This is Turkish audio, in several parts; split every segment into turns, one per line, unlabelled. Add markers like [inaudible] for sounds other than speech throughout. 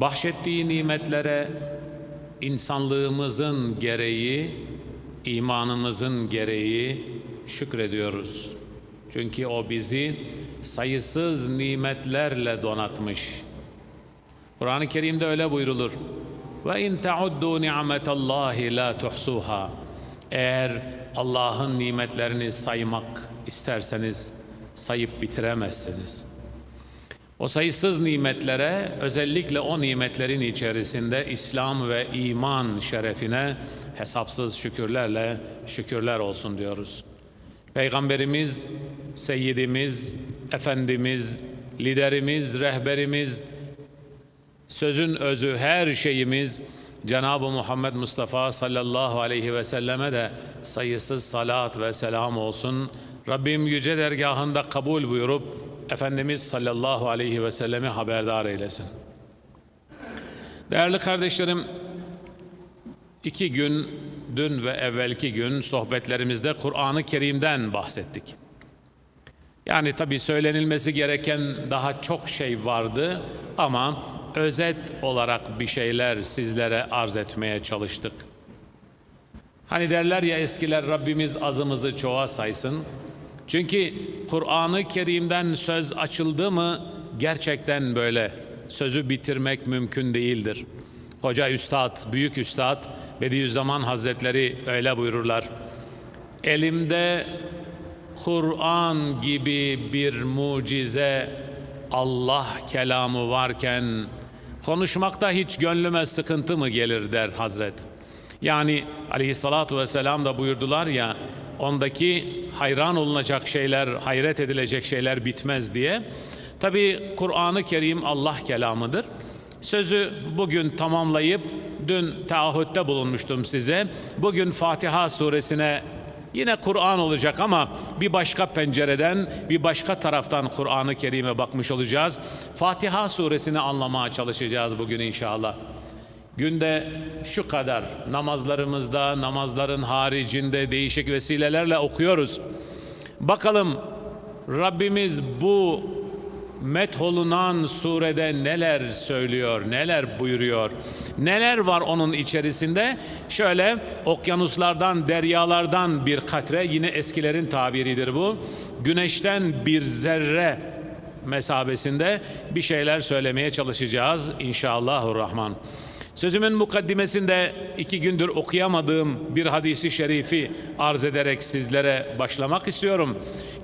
Bahşettiği nimetlere insanlığımızın gereği, imanımızın gereği şükrediyoruz. Çünkü o bizi sayısız nimetlerle donatmış. Kur'an-ı Kerim'de öyle buyrulur. Ve in tauddu ni'metallahi la tuhsuha. Eğer Allah'ın nimetlerini saymak isterseniz sayıp bitiremezsiniz. O sayısız nimetlere özellikle o nimetlerin içerisinde İslam ve iman şerefine hesapsız şükürlerle şükürler olsun diyoruz. Peygamberimiz, Seyyidimiz, Efendimiz, liderimiz, rehberimiz, sözün özü her şeyimiz Cenab-ı Muhammed Mustafa sallallahu aleyhi ve selleme de sayısız salat ve selam olsun. Rabbim yüce dergahında kabul buyurup Efendimiz sallallahu aleyhi ve sellemi haberdar eylesin. Değerli kardeşlerim, iki gün, dün ve evvelki gün sohbetlerimizde Kur'an-ı Kerim'den bahsettik. Yani tabii söylenilmesi gereken daha çok şey vardı ama özet olarak bir şeyler sizlere arz etmeye çalıştık. Hani derler ya eskiler Rabbimiz azımızı çoğa saysın. Çünkü Kur'an-ı Kerim'den söz açıldı mı gerçekten böyle sözü bitirmek mümkün değildir. Koca Üstad, Büyük Üstad Bediüzzaman Hazretleri öyle buyururlar. Elimde Kur'an gibi bir mucize Allah kelamı varken konuşmakta hiç gönlüme sıkıntı mı gelir der Hazret. Yani aleyhissalatu vesselam da buyurdular ya ondaki hayran olunacak şeyler, hayret edilecek şeyler bitmez diye. Tabi Kur'an-ı Kerim Allah kelamıdır. Sözü bugün tamamlayıp dün taahhütte bulunmuştum size. Bugün Fatiha suresine Yine Kur'an olacak ama bir başka pencereden, bir başka taraftan Kur'an-ı Kerim'e bakmış olacağız. Fatiha suresini anlamaya çalışacağız bugün inşallah. Günde şu kadar namazlarımızda, namazların haricinde değişik vesilelerle okuyoruz. Bakalım Rabbimiz bu metholunan surede neler söylüyor, neler buyuruyor, neler var onun içerisinde? Şöyle okyanuslardan, deryalardan bir katre, yine eskilerin tabiridir bu. Güneşten bir zerre mesabesinde bir şeyler söylemeye çalışacağız inşallahurrahman. Sözümün mukaddimesinde iki gündür okuyamadığım bir hadisi şerifi arz ederek sizlere başlamak istiyorum.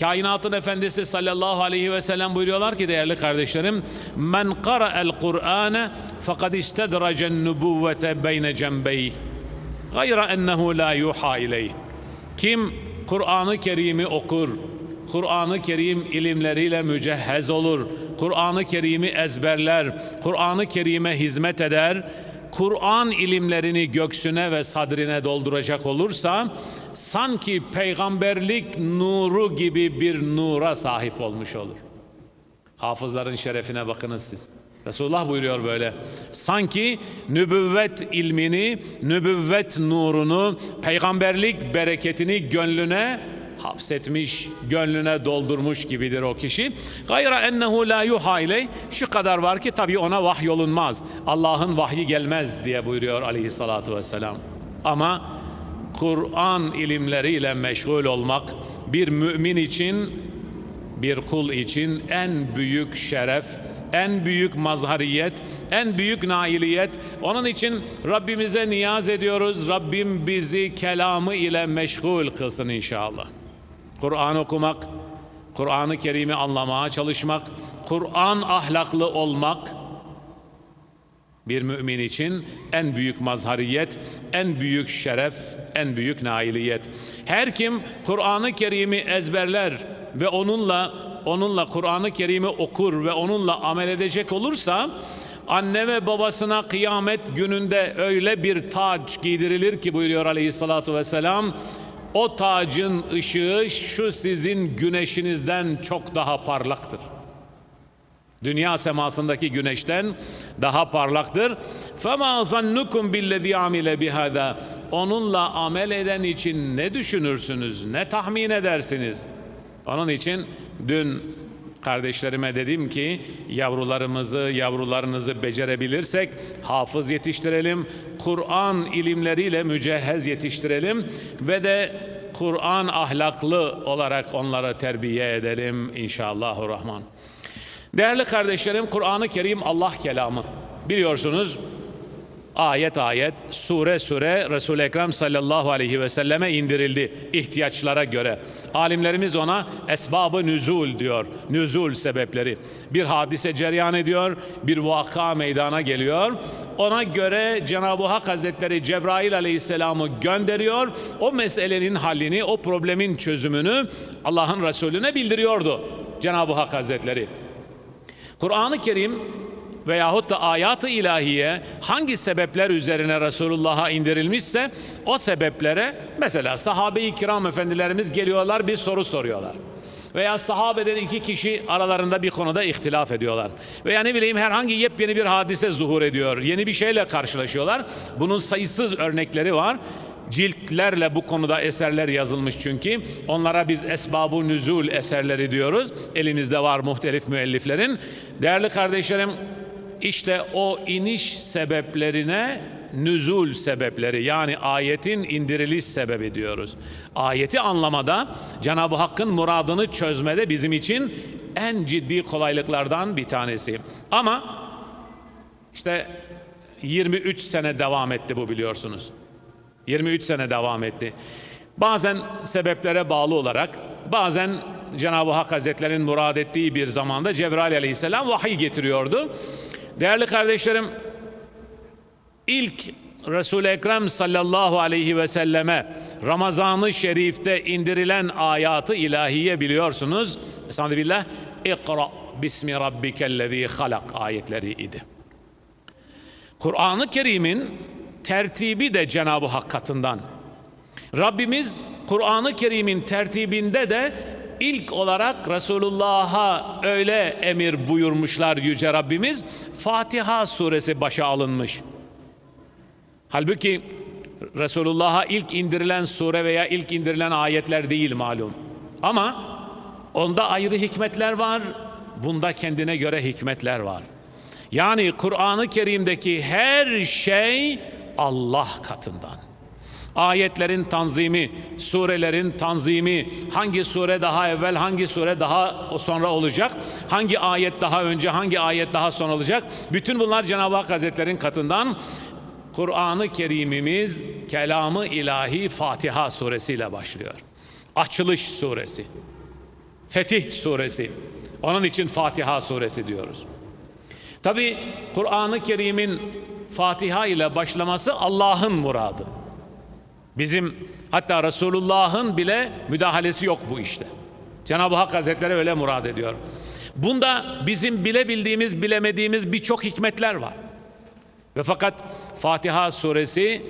Kainatın Efendisi sallallahu aleyhi ve sellem buyuruyorlar ki değerli kardeşlerim Men qara'el Kur'ane fakat istedracen nubuvvete beyne cembeyh gayra ennehu la yuha ileyh Kim Kur'an-ı Kerim'i okur, Kur'an-ı Kerim ilimleriyle mücehhez olur, Kur'an-ı Kerim'i ezberler, Kur'an-ı Kerim'e hizmet eder, Kur'an ilimlerini göksüne ve sadrine dolduracak olursa sanki peygamberlik nuru gibi bir nura sahip olmuş olur. Hafızların şerefine bakınız siz. Resulullah buyuruyor böyle. Sanki nübüvvet ilmini, nübüvvet nurunu, peygamberlik bereketini gönlüne hapsetmiş, gönlüne doldurmuş gibidir o kişi. Gayra ennehu la yuha. Şu kadar var ki tabii ona vahyolunmaz. Allah'ın vahyi gelmez diye buyuruyor aleyhissalatu vesselam. Ama Kur'an ilimleriyle meşgul olmak bir mümin için, bir kul için en büyük şeref, en büyük mazhariyet, en büyük nailiyet. Onun için Rabbimize niyaz ediyoruz. Rabbim bizi kelamı ile meşgul kılsın inşallah. Kur'an okumak, Kur'an-ı Kerim'i anlamaya çalışmak, Kur'an ahlaklı olmak bir mümin için en büyük mazhariyet, en büyük şeref, en büyük nailiyet. Her kim Kur'an-ı Kerim'i ezberler ve onunla onunla Kur'an-ı Kerim'i okur ve onunla amel edecek olursa anne ve babasına kıyamet gününde öyle bir taç giydirilir ki buyuruyor Aleyhissalatu vesselam o tacın ışığı şu sizin güneşinizden çok daha parlaktır. Dünya semasındaki güneşten daha parlaktır. فَمَا ظَنُّكُمْ بِالَّذ۪ي عَمِلَ بِهَذَا Onunla amel eden için ne düşünürsünüz, ne tahmin edersiniz? Onun için dün Kardeşlerime dedim ki yavrularımızı, yavrularınızı becerebilirsek hafız yetiştirelim, Kur'an ilimleriyle mücehhez yetiştirelim ve de Kur'an ahlaklı olarak onları terbiye edelim inşallahurrahman. Değerli kardeşlerim Kur'an-ı Kerim Allah kelamı. Biliyorsunuz ayet ayet, sure sure Resul-i Ekrem sallallahu aleyhi ve selleme indirildi ihtiyaçlara göre. Alimlerimiz ona esbabı nüzul diyor. Nüzul sebepleri. Bir hadise cereyan ediyor, bir vaka meydana geliyor. Ona göre Cenab-ı Hak Hazretleri Cebrail aleyhisselamı gönderiyor. O meselenin hallini, o problemin çözümünü Allah'ın Resulüne bildiriyordu Cenab-ı Hak Hazretleri. Kur'an-ı Kerim veyahut da ayat-ı ilahiye hangi sebepler üzerine Resulullah'a indirilmişse o sebeplere mesela sahabe-i kiram efendilerimiz geliyorlar bir soru soruyorlar. Veya sahabeden iki kişi aralarında bir konuda ihtilaf ediyorlar. Veya ne bileyim herhangi yepyeni bir hadise zuhur ediyor. Yeni bir şeyle karşılaşıyorlar. Bunun sayısız örnekleri var ciltlerle bu konuda eserler yazılmış çünkü. Onlara biz esbabı nüzul eserleri diyoruz. Elimizde var muhtelif müelliflerin. Değerli kardeşlerim işte o iniş sebeplerine nüzul sebepleri yani ayetin indiriliş sebebi diyoruz. Ayeti anlamada Cenab-ı Hakk'ın muradını çözmede bizim için en ciddi kolaylıklardan bir tanesi. Ama işte 23 sene devam etti bu biliyorsunuz. 23 sene devam etti. Bazen sebeplere bağlı olarak, bazen Cenab-ı Hak Hazretleri'nin murad ettiği bir zamanda Cebrail Aleyhisselam vahiy getiriyordu. Değerli kardeşlerim, ilk Resul-i Ekrem sallallahu aleyhi ve selleme Ramazan-ı Şerif'te indirilen ayatı ilahiye biliyorsunuz. Estağfirullah. İkra bismi rabbikellezî halak ayetleri idi. Kur'an-ı Kerim'in tertibi de Cenab-ı Hak katından. Rabbimiz Kur'an-ı Kerim'in tertibinde de ilk olarak Resulullah'a öyle emir buyurmuşlar Yüce Rabbimiz. Fatiha suresi başa alınmış. Halbuki Resulullah'a ilk indirilen sure veya ilk indirilen ayetler değil malum. Ama onda ayrı hikmetler var, bunda kendine göre hikmetler var. Yani Kur'an-ı Kerim'deki her şey Allah katından. Ayetlerin tanzimi, surelerin tanzimi, hangi sure daha evvel, hangi sure daha sonra olacak, hangi ayet daha önce, hangi ayet daha son olacak. Bütün bunlar Cenab-ı Hak Hazretleri'nin katından. Kur'an-ı Kerim'imiz kelamı ilahi Fatiha suresiyle başlıyor. Açılış suresi. Fetih suresi. Onun için Fatiha suresi diyoruz. Tabi Kur'an-ı Kerim'in Fatiha ile başlaması Allah'ın muradı. Bizim hatta Resulullah'ın bile müdahalesi yok bu işte. Cenab-ı Hak Hazretleri öyle murad ediyor. Bunda bizim bilebildiğimiz, bilemediğimiz birçok hikmetler var. Ve fakat Fatiha suresi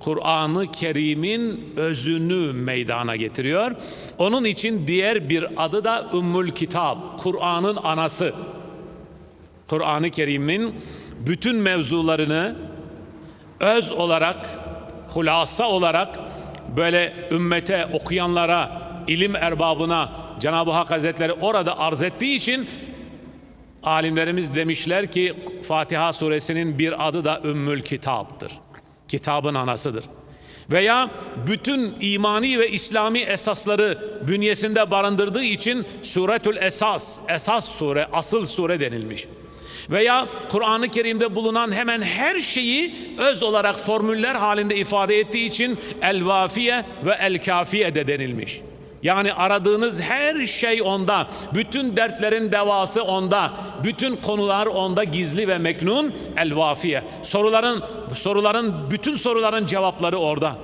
Kur'an-ı Kerim'in özünü meydana getiriyor. Onun için diğer bir adı da Ümmül Kitap, Kur'an'ın anası. Kur'an-ı Kerim'in bütün mevzularını öz olarak, hulasa olarak böyle ümmete, okuyanlara, ilim erbabına Cenab-ı Hak Hazretleri orada arz ettiği için alimlerimiz demişler ki Fatiha suresinin bir adı da Ümmül Kitap'tır. Kitabın anasıdır. Veya bütün imani ve İslami esasları bünyesinde barındırdığı için Suretül Esas, esas sure, asıl sure denilmiş veya Kur'an-ı Kerim'de bulunan hemen her şeyi öz olarak formüller halinde ifade ettiği için el-vafiye ve el-kafiye de denilmiş. Yani aradığınız her şey onda, bütün dertlerin devası onda, bütün konular onda gizli ve meknun el-vafiye. Soruların soruların bütün soruların cevapları orada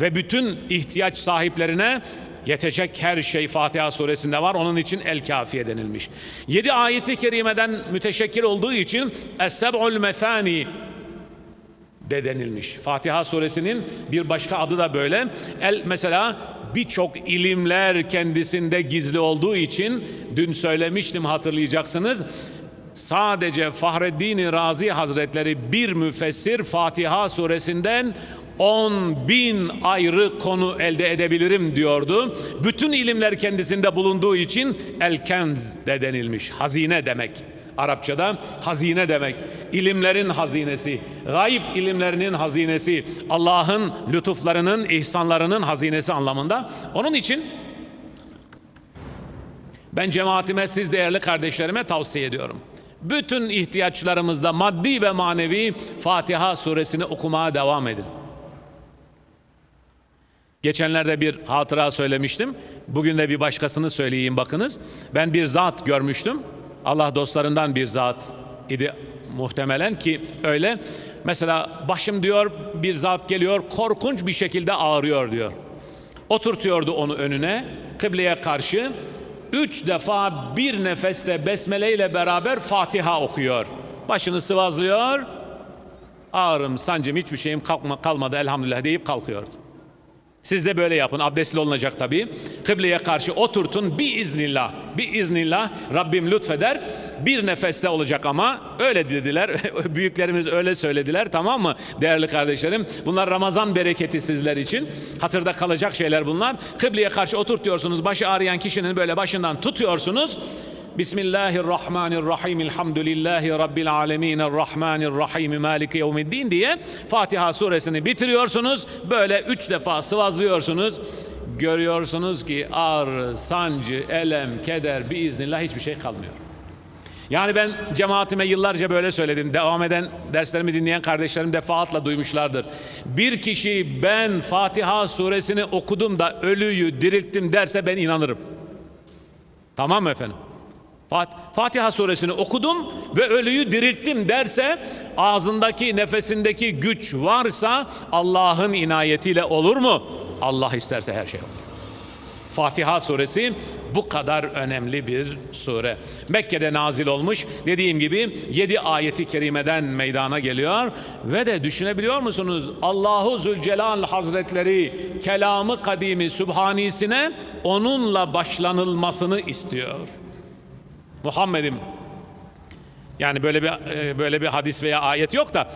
ve bütün ihtiyaç sahiplerine Yetecek her şey Fatiha suresinde var. Onun için El Kafiye denilmiş. Yedi ayeti kerimeden müteşekkil olduğu için Es-seb'ul methani de denilmiş. Fatiha suresinin bir başka adı da böyle. El mesela birçok ilimler kendisinde gizli olduğu için dün söylemiştim hatırlayacaksınız. Sadece Fahreddin Razi Hazretleri bir müfessir Fatiha suresinden 10 bin ayrı konu elde edebilirim diyordu. Bütün ilimler kendisinde bulunduğu için el-kenz de denilmiş. Hazine demek. Arapçada hazine demek. İlimlerin hazinesi, gayb ilimlerinin hazinesi, Allah'ın lütuflarının, ihsanlarının hazinesi anlamında. Onun için ben cemaatime siz değerli kardeşlerime tavsiye ediyorum. Bütün ihtiyaçlarımızda maddi ve manevi Fatiha suresini okumaya devam edin. Geçenlerde bir hatıra söylemiştim. Bugün de bir başkasını söyleyeyim bakınız. Ben bir zat görmüştüm. Allah dostlarından bir zat idi muhtemelen ki öyle. Mesela başım diyor bir zat geliyor korkunç bir şekilde ağrıyor diyor. Oturtuyordu onu önüne kıbleye karşı. Üç defa bir nefeste besmele ile beraber Fatiha okuyor. Başını sıvazlıyor. Ağrım, sancım hiçbir şeyim kalkma, kalmadı elhamdülillah deyip kalkıyordu. Siz de böyle yapın. Abdestli olunacak tabii. Kıbleye karşı oturtun. Bir iznillah. Bir iznillah Rabbim lütfeder. Bir nefeste olacak ama öyle dediler. [laughs] Büyüklerimiz öyle söylediler. Tamam mı değerli kardeşlerim? Bunlar Ramazan bereketi sizler için. Hatırda kalacak şeyler bunlar. Kıbleye karşı oturtuyorsunuz. Başı ağrıyan kişinin böyle başından tutuyorsunuz. Bismillahirrahmanirrahim. Elhamdülillahi Rabbil alemin. Errahmanirrahim. Maliki yevmiddin diye Fatiha suresini bitiriyorsunuz. Böyle üç defa sıvazlıyorsunuz. Görüyorsunuz ki ağrı, sancı, elem, keder biiznillah hiçbir şey kalmıyor. Yani ben cemaatime yıllarca böyle söyledim. Devam eden derslerimi dinleyen kardeşlerim defaatle duymuşlardır. Bir kişi ben Fatiha suresini okudum da ölüyü dirilttim derse ben inanırım. Tamam mı efendim? Fat- Fatiha suresini okudum ve ölüyü dirilttim derse ağzındaki nefesindeki güç varsa Allah'ın inayetiyle olur mu? Allah isterse her şey olur. Fatiha suresi bu kadar önemli bir sure. Mekke'de nazil olmuş. Dediğim gibi 7 ayeti kerimeden meydana geliyor. Ve de düşünebiliyor musunuz? Allahu Zülcelal Hazretleri kelamı kadimi sübhanisine onunla başlanılmasını istiyor. Muhammed'im yani böyle bir e, böyle bir hadis veya ayet yok da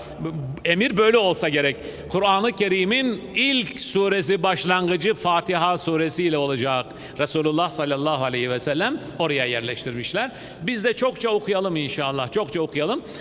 emir böyle olsa gerek. Kur'an-ı Kerim'in ilk suresi başlangıcı Fatiha suresi ile olacak. Resulullah sallallahu aleyhi ve sellem oraya yerleştirmişler. Biz de çokça okuyalım inşallah. Çokça okuyalım.